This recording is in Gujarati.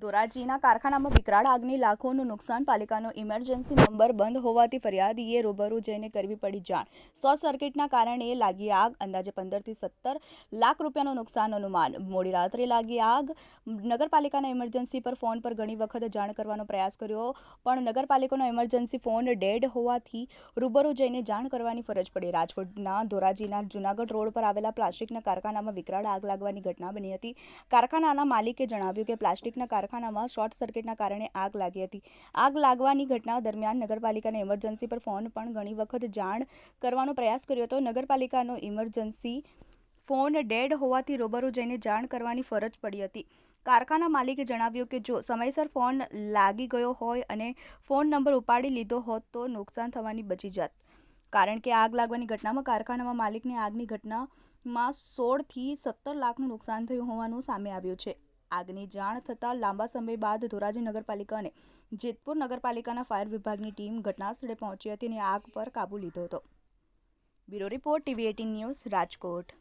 ધોરાજીના કારખાનામાં વિકરાળ આગની લાખોનું નુકસાન, પાલિકાનો ઇમરજન્સી નંબર બંધ હોવાથી ફરિયાદીએ રૂબરૂ જઈને કરવી પડી જાણ. શોર્ટ સર્કિટના કારણે લાગી આગ, અંદાજે પંદરથી સત્તર લાખ રૂપિયાનું નુકસાન અનુમાન. મોડી રાત્રે લાગી આગ, નગરપાલિકાના ઇમરજન્સી પર ફોન પર ઘણી વખત જાણ કરવાનો પ્રયાસ કર્યો, પણ નગરપાલિકાનો ઇમરજન્સી ફોન ડેડ હોવાથી રૂબરૂ જઈને જાણ કરવાની ફરજ પડી. રાજકોટના ધોરાજીના જુનાગઢ રોડ પર આવેલા પ્લાસ્ટિકના કારખાનામાં વિકરાળ આગ લાગવાની ઘટના બની હતી. કારખાનાના માલિકે જણાવ્યું કે પ્લાસ્ટિકના કારખાનામાં શોર્ટ સર્કિટના કારણે આગ લાગી હતી. આગ લાગવાની ઘટના દરમિયાન નગરપાલિકાના ઇમરજન્સી પર ફોન પણ ઘણી વખત જાણ કરવાનો પ્રયાસ કર્યો હતો. નગરપાલિકાનો ઇમરજન્સી ફોન ડેડ હોવાથી રૂબરૂ જઈને જાણ કરવાની ફરજ પડી હતી. કારખાના માલિકે જણાવ્યું કે જો સમયસર ફોન લાગી ગયો હોય અને ફોન નંબર ઉપાડી લીધો હોત તો નુકસાન થવાની બચી જાત. કારણ કે આગ લાગવાની ઘટનામાં કારખાનામાં માલિકને આગની ઘટનામાં સોળથી સત્તર લાખનું નુકસાન થયું હોવાનું સામે આવ્યું છે. આગની જાણ થતાં લાંબા સમય બાદ ધોરાજી નગરપાલિકા અને જેતપુર નગરપાલિકાના ફાયર વિભાગની ટીમ ઘટનાસ્થળે પહોંચી હતી અને આગ પર કાબૂ લીધો હતો. Bureau report TV eighteen news Rajkot.